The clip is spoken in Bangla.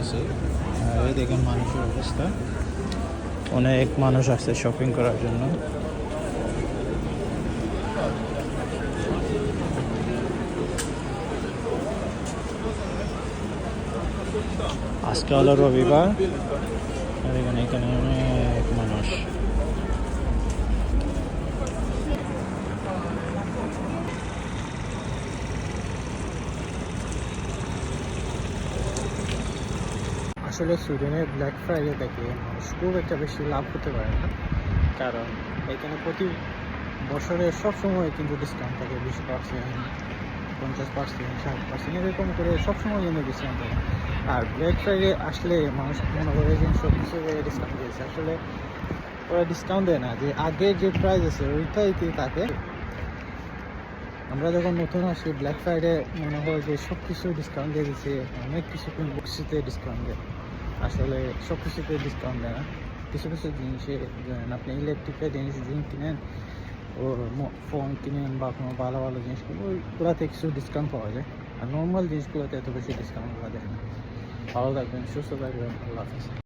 আর এই দেখেন মানুষের অবস্থা। অনেক মানুষ আসছে শপিং করার জন্য। আজকে হলো রবিবার। এখানে এখানে অনেক মানুষ আসলে সুইডেনের ব্ল্যাক ফ্রাইডে থেকে মানুষ খুব একটা বেশি লাভ হতে পারে না। কারণ এখানে প্রতি বছরে সব সময় কিন্তু ডিসকাউন্ট থাকে, বিশ পার্সেন্ট পঞ্চাশ পার্সেন্ট ষাট পার্সেন্ট এরকম করে সবসময় কিন্তু ডিসকাউন্ট থাকে। আর ব্ল্যাক ফ্রাইডে আসলে মানুষ মনে করে যে সব কিছু ডিসকাউন্ট দিয়েছে। আসলে ওরা ডিসকাউন্ট দেয় না, যে আগে যে প্রাইস আছে ওইটাই কি থাকে। আমরা যখন নতুন আসি ব্ল্যাক ফ্রাইডে মনে হয় যে সব কিছু ডিসকাউন্ট দিয়ে দিচ্ছে, অনেক কিছু কোনো কিছুতে ডিসকাউন্ট দেয়। আসলে সব কিছুতে ডিসকাউন্ট দেয় না। কিছু কিছু জিনিসে আপনি ইলেকট্রিকের জিনিস জিনিস কিনেন, ও ফোন কিনেন বা কোনো ভালো ভালো জিনিসগুলো ওইগুলোতে কিছু ডিসকাউন্ট পাওয়া যায়। আর নর্মাল জিনিসগুলোতে এত বেশি ডিসকাউন্ট পাওয়া যায় না। ভালো থাকবেন, সুস্থ থাকবেন, আল্লাহ হাফিজ।